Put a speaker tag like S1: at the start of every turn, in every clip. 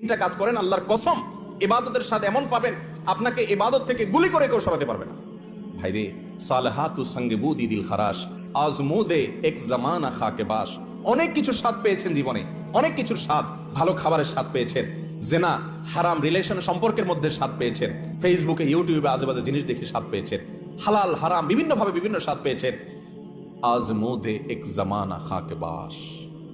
S1: তিনটা কাজ করেন, আল্লাহর কসম, ইবাদতের সাথে এমন পাবেন, আপনাকে এবাদত থেকে গুলি করে কেউ সরাতে পারবে না। ভাইরে, সালহাতু সঙ্গে বুদি দিল খারাস আজমুদে এক জামানা খাকে বাস। অনেক কিছুর স্বাদ পেয়েছেন জীবনে, অনেক কিছুর স্বাদ, ভালো খাবারের স্বাদ পেয়েছেন। জেনা, হারাম রিলেশন সম্পর্কের মধ্যে স্বাদ পেয়েছেন। ফেসবুকে, ইউটিউবে আজেবাজে জিনিস দেখে স্বাদ পেয়েছেন। হালাল, হারাম, বিভিন্নভাবে বিভিন্ন স্বাদ পেয়েছেন। আজমুদে এক জামানা খাকে বাস।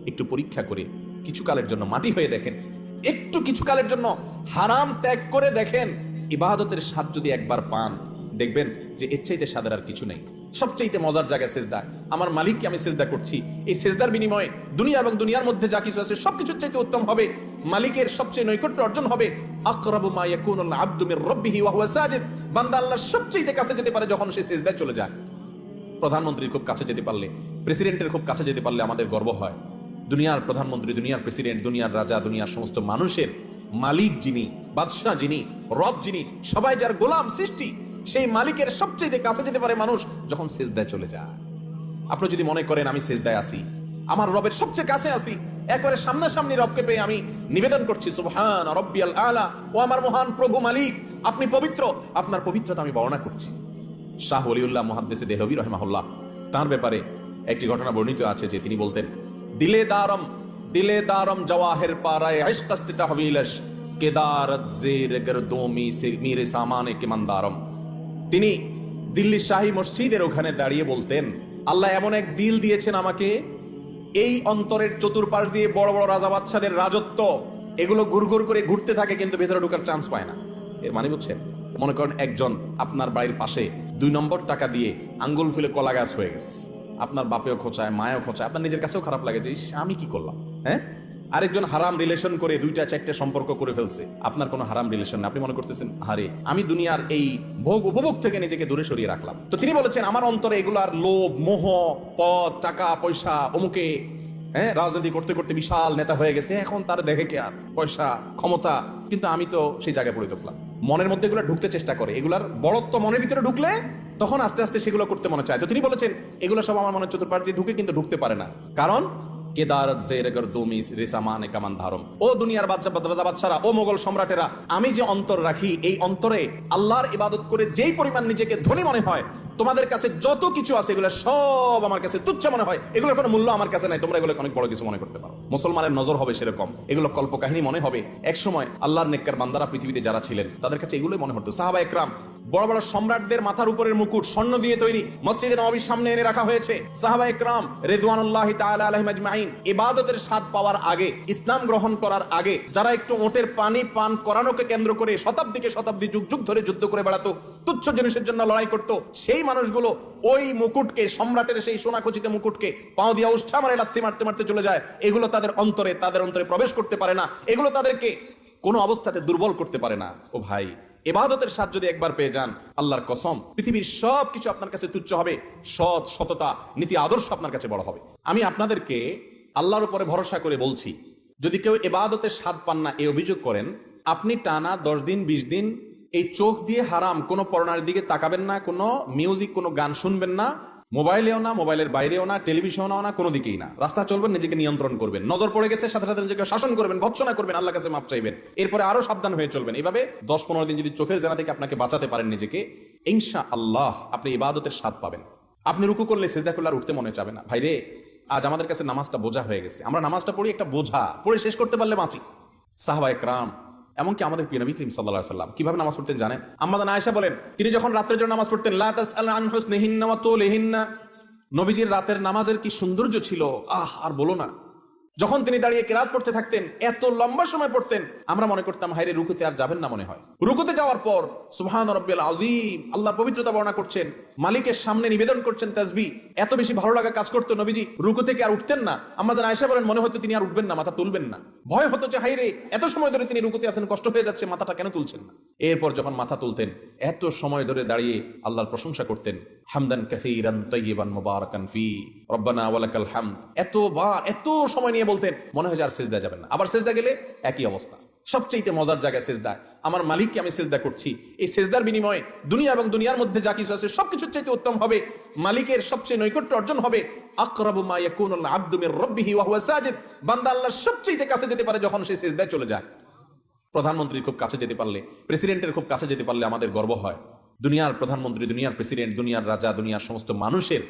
S1: একটু পরীক্ষা করে কিছু কালের জন্য মাটি হয়ে দেখেন। একটু কিছু কালের জন্য হারাম ত্যাগ করে দেখেন, ইবাদতের স্বাদ যদি একবার পান, দেখবেন যে এর চাইতে স্বাদের আর কিছু নেই। সবচাইতে মজার জায়গায় সেজদা। আমার মালিককে আমি সেজদা করছি। এই সেজদার বিনিময়ে দুনিয়া এবং দুনিয়ার মধ্যে যা কিছু আছে, সবকিছুর চাইতে উত্তম হবে। মালিকের সবচেয়ে নৈকট্য অর্জন হবে আকরাবু মা ইয়াকুনুল আবদু মির রাব্বিহি ওয়া হুয়া সাজিদ। বান্দা আল্লাহর সবচাইতে কাছে যেতে পারে যখন সে সেজদায় চলে যায়। প্রধানমন্ত্রীর খুব কাছে যেতে পারলে, প্রেসিডেন্টের খুব কাছে যেতে পারলে আমাদের গর্ব হয়। দুনিয়ার প্রধানমন্ত্রী, দুনিয়ার প্রেসিডেন্ট, দুনিয়ার রাজা, দুনিয়ার সমস্ত মানুষের মালিক যিনি, বাদশাহ যিনি, রব যিনি, সবাই যার গোলাম সৃষ্টি, সেই মালিকের সবচেয়ে কাছে যেতে পারে মানুষ যখন সেজদায় চলে যায়। আপনি যদি মনে করেন, আমি সেজদায় আসি আমার রবের সবচেয়ে কাছে আসি একবারে সামনাসামনি রবকে পেয়ে আমি নিবেদন করছি, সুবহান রব্বিয়াল আলা, ও আমার মহান প্রভু মালিক, আপনি পবিত্র, আপনার পবিত্রতা আমি বর্ণনা করছি। শাহ ওলিউল্লাহ মহাদ্দেসে দেহবি রহমাহুল্লাহ, তার ব্যাপারে একটি ঘটনা বর্ণিত আছে যে তিনি বলতেন দিলে দারম দিলে দারম জওয়াহের পারায় ইশকাস্তিতা হবিলশ কেদারত জের গরদোমি সে মিরে সামানে কেমানদারম তিনি দিল্লি শাহী মসজিদের ওখানে দাঁড়িয়ে বলতেন, আল্লাহ এমন এক দিল দিয়েছেন আমাকে। এই অন্তরের চতুর্পাশ দিয়ে বড় বড় রাজা বাচ্চাদের রাজত্ব, এগুলো গুড়গুড় করে ঘুরতে থাকে কিন্তু ভেতরে ঢোকার চান্স পায় না। এর মানে বুঝছেন? মনে করেন একজন আপনার বাড়ির পাশে দুই নম্বর টাকা দিয়ে আঙ্গুল ফুলে কলা গাছ হয়ে গেছে। আপনার বাপেও খোঁচায়, মায়েও খোঁচায়, আপনার নিজের কাছেও খারাপ লাগে যে আমি কি করলাম? হ্যাঁ? আরেকজন হারাম রিলেশন করে দুইটা, চারটে সম্পর্ক করে ফেলছে। আপনার কোনো হারাম রিলেশন আপনি মনে করতেছেন হারে আমি দুনিয়ার এই ভোগ উপভোগ থেকে নিজেকে দূরে সরিয়ে রাখলাম। তো তিনি বলেছেন, আমার অন্তরে এগুলার লোভ, মোহ, পদ, টাকা, পয়সা, অমুকে হ্যাঁ রাজনীতি করতে করতে বিশাল নেতা হয়ে গেছে, এখন তার দেখে কে আর? পয়সা, ক্ষমতা। কিন্তু আমি তো সেই জায়গায় পড়ে থাকলাম মনের মধ্যে এগুলো ঢুকতে চেষ্টা করে। এগুলার বড়ত্ব মনের ভিতরে ঢুকলে তখন আস্তে আস্তে সেগুলো করতে মনে চায়। তো তিনি বলেছেন, এগুলো সব আমার মনের চতুর্পাশ দিয়ে ঢুকে কিন্তু ঢুকতে পারে না। কারণ, কেদারত জেরগর দমিস বাচ্চারা ও মোগল সম্রাটেরা, আমি যে অন্তর রাখি, এই অন্তরে আল্লাহর ইবাদত করে যেই পরিমাণ নিজেকে ধনী মনে হয়, তোমাদের কাছে যত কিছু আছে, এগুলো সব আমার কাছে তুচ্ছ মনে হয়। এগুলোর কোনো মূল্য আমার কাছে নাই। তোমরা এগুলো অনেক বড় কিছু মনে করতে পারো। মুসলমানের নজর হবে সেরকম। এগুলো কল্পকাহিনী মনে হবে। একসময় আল্লাহর নেককার বান্দারা পৃথিবীতে যারা ছিলেন, তাদের কাছে এগুলোই মনে হতো। সাহাবা একরাম বড় বড় সম্রাটদের মাথার উপরের মুকুট, স্বর্ণ দিয়ে তৈরি মসজিদে নবীর সামনে এনে রাখা হয়েছে। সাহাবা একরাম রেদওয়ানুল্লাহ আজমাইন ইবাদতের স্বাদ পাওয়ার আগে, ইসলাম গ্রহণ করার আগে, যারা একটু ওটের পানি পান করানোকে কেন্দ্র করে শতাব্দীকে শতাব্দী যুগ যুগ ধরে যুদ্ধ করে বেড়াতো, তুচ্ছ জিনিসের জন্য লড়াই করত, সেই মানুষগুলো ওই মুকুটকে, সম্রাটের সেই সোনাখচিত মুকুটকে পাও দিয়া উষ্ঠা মারে, লাথি মারতে মারতে চলে যায়। এগুলো তাদের অন্তরে তাদের অন্তরে প্রবেশ করতে পারে না। এগুলো তাদেরকে কোনো অবস্থাতে দুর্বল করতে পারে না। ও ভাই এবাদতের স্বাদ যদি একবার পেয়ে যান, আল্লাহর কসম, পৃথিবীর সব কিছু আপনার কাছে তুচ্ছ হবে, সৎ, সততা, নীতি, আদর্শ আপনার কাছে বড় হবে। আমি আপনাদেরকে আল্লাহর উপরে ভরসা করে বলছি, যদি কেউ এবাদতের স্বাদ পান না, এই অভিযোগ করেন, আপনি টানা দশ দিন, বিশ দিন এই চোখ দিয়ে হারাম কোনো পড়নার দিকে তাকাবেন না, কোনো মিউজিক, কোনো গান শুনবেন না মোবাইলেও না, মোবাইলের বাইরেও না, টেলিভিশনেও না, কোনো দিকেই না। রাস্তা চলবেন, নিজেকে নিয়ন্ত্রণ করবেন। নজর পড়ে গেছে, সাথে সাথে নিজেকে শাসন করবেন, ভৎসনা করবেন আল্লাহ কাছে মাপ চাইবেন। এরপরে আরও সাবধান হয়ে চলবেন। এভাবে দশ পনেরো দিন যদি চোখের জানা থেকে আপনাকে বাঁচাতে পারেন নিজেকে ইনশা আল্লাহ আপনি ইবাদতের স্বাদ পাবেন। আপনি রুকু করলে সেজদা করলে আর উঠতে মনে চাবে না। ভাই রে, আজ আমাদের কাছে নামাজটা বোঝা হয়ে গেছে। আমরা নামাজটা পড়ি একটা বোঝা, পড়ে শেষ করতে পারলে বাঁচি। সাহাবা একরাম এমনকি আমাদের প্রিয় নবী করিম সাল্লাল্লাহু সাল্লাম কীভাবে নামাজ পড়তেন জানেন? আমাদের আয়েশা বলেন, তিনি যখন রাত্রের জন্য নামাজ পড়তেন, লা তাসআল আন হুসনিহিন্না ওয়া তুলিহিন্না। নবীজির রাতের নামাজের কি সৌন্দর্য ছিল? আহ, আর বলো না। যখন তিনি দাঁড়িয়ে কেরাত পড়তে থাকতেন, এত লম্বা সময় পড়তেন, আমরা মনে করতাম হাইরে রুকুতে আর যাবেন না মনে হয়। রুকুতে যাওয়ার পর, সুবহান রব্বিল আজিম আল্লাহ পবিত্রতা বর্ণনা করছেন, মালিকের সামনে নিবেদন করছেন তাজবি এত বেশি ভালো লাগা কাজ করতো নবীজি, রুকু থেকে আর উঠতেন না। আমাদের আয়সা বলেন, মনে হতো তিনি আর উঠবেন না, মাথা তুলবেন না। ভয় হতো যে হাইরে এত সময় ধরে তিনি রুকুতে আছেন, কষ্ট হয়ে যাচ্ছে, মাথাটা কেন তুলছেন না? এরপর যখন মাথা তুলতেন, এত সময় ধরে দাঁড়িয়ে আল্লাহর প্রশংসা করতেন, হামদান কাসীরান তাইয়িবান মুবারাকান ফি, রব্বানা ওয়ালাকাল হামদ এতবার এত সময় নিয়ে বলতেন, মনে হয় যে আর সেজদা যাবেন না। আবার সেজদা গেলে একই অবস্থা। সবচেয়ে মজার জায়গায় সেজদা। আমার মালিককে আমি সেজদা করছি। এই সেজদার বিনিময়ে দুনিয়া এবং দুনিয়ার মধ্যে যা কিছু আছে, সবকিছুর চাইতে উত্তম হবে, মালিকের সবচেয়ে নৈকট্য অর্জন হবে, আকরাবু মা ইয়াকুনুল আবদু মির রাব্বিহি ওয়া হুয়া সাজিদ। বান্দা আল্লাহর সবচেয়ে কাছে যেতে পারে যখন সে সেজদায় চলে যায়। প্রধানমন্ত্রীর খুব কাছে যেতে পারলে প্রেসিডেন্টের খুব কাছে যেতে পারলে আমাদের গর্ব হয়। দুনিয়ার প্রধানমন্ত্রী, দুনিয়ার প্রেসিডেন্ট দুনিয়ার রাজা, দুনিয়ার সমস্ত মানুষের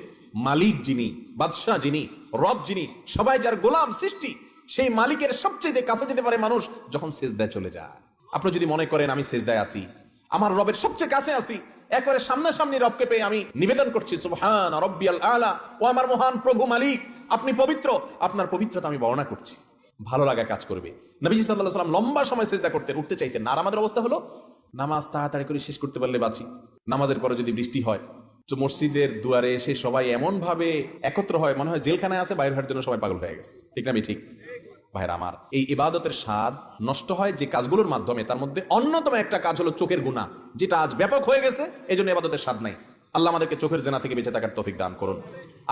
S1: মালিক যিনি, বাদশাহ যিনি, রব যিনি, সবাই যার গোলাম সৃষ্টি, সেই মালিকের সবচেয়ে কাছে যেতে পারে মানুষ যখন সেজদায় চলে যায়। আপনি যদি মনে করেন আমি সেজদায় আসি আমার রবের সবচেয়ে কাছে আসি একবারে সামনাসামনি রবকে পেয়ে আমি নিবেদন করছি, সুবহান রব্বিয়াল আলা, ও আমার মহান প্রভু মালিক, আপনি পবিত্র, আপনার পবিত্রতা আমি বর্ণনা করছি। ভালো লাগা কাজ করবে। নবীজি সাল্লাহ সাল্লাম লম্বা সময় সেজদা করতেন, উঠতে চাইতেন আর আমাদের অবস্থা হলো, নামাজ তাড়াতাড়ি করে শেষ করতে পারলে বাঁচি। নামাজের পরে যদি বৃষ্টি হয়, তো মসজিদের দুয়ারে এসে সবাই এমন ভাবে একত্র হয়, মনে হয় জেলখানায় আছে, বাইরে হওয়ার জন্য সবাই পাগল হয়ে গেছে। ঠিক না ঠিক? ভাইরা আমার, এই ইবাদতের স্বাদ নষ্ট হয় যে কাজগুলোর মাধ্যমে, তার মধ্যে অন্যতম একটা কাজ হলো চোখের গুণা যেটা আজ ব্যাপক হয়ে গেছে এই জন্য ইবাদতের স্বাদ নাই। আল্লাহ আমাদেরকে চোখের জেনা থেকে বেঁচে থাকার তৌফিক দান করুন।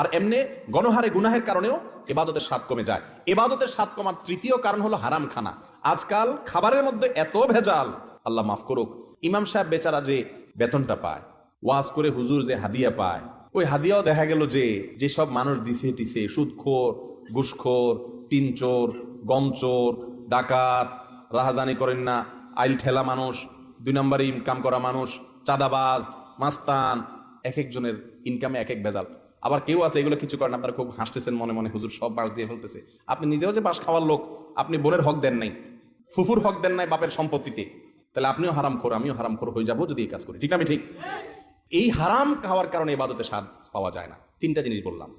S1: আর এমনি গণহারে গুনাহের কারণেও এবাদতের স্বাদ কমে যায়। এবাদতের স্বাদ কমার তৃতীয় কারণ হলো হারাম খানা আজকাল খাবারের মধ্যে এত ভেজাল, আল্লাহ মাফ করুক, ইমাম সাহেব বেচারা যে বেতনটা পায়, ওয়াজ করে হুজুর যে হাদিয়া পায়, ওই হাদিয়াও দেখা গেল যে যেসব মানুষ দিছে টিছে, সুদখোর, ঘুষখোর টিনচোর গমচোর, ডাকাত, রাহাজানি করেন না, আইল ঠেলা মানুষ, দুই নম্বরে ইনকাম করা মানুষ, চাঁদাবাজ, মাস্তান এক একজনের ইনকামে এক এক বেজাল আবার কেউ আছে, এগুলো কিছু করেন, আপনারা খুব হাসতেছেন মনে মনে, হুজুর সব বাস দিয়ে ফেলতেছে। আপনি নিজেও যে বাঁশ খাওয়ার লোক, আপনি বোনের হক দেন নাই, ফুফুর হক দেন নাই বাপের সম্পত্তিতে, তাহলে আপনিও হারাম খোর আমিও হারাম খোর হয়ে যাব যদি এই কাজ করি, ঠিক আমি ঠিক? এই হারাম খাওয়ার কারণে এবাদতে স্বাদ পাওয়া যায় না। তিনটা জিনিস বললাম।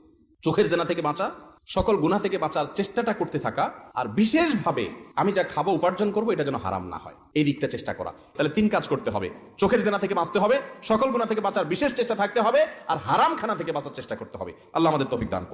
S1: চোখের জেনা থেকে বাঁচা সকল গুণা থেকে বাঁচার চেষ্টাটা করতে থাকা আর বিশেষভাবে আমি যা খাব, উপার্জন করব, এটা যেন হারাম না হয়। এই দিকটা চেষ্টা করা। তাহলে তিন কাজ করতে হবে। চোখের জেনা থেকে বাঁচতে হবে, সকল গুণা থেকে বাঁচার বিশেষ চেষ্টা থাকতে হবে, আর হারাম খানা থেকে বাঁচার চেষ্টা করতে হবে। আল্লাহ আমাদের তৌফিক দান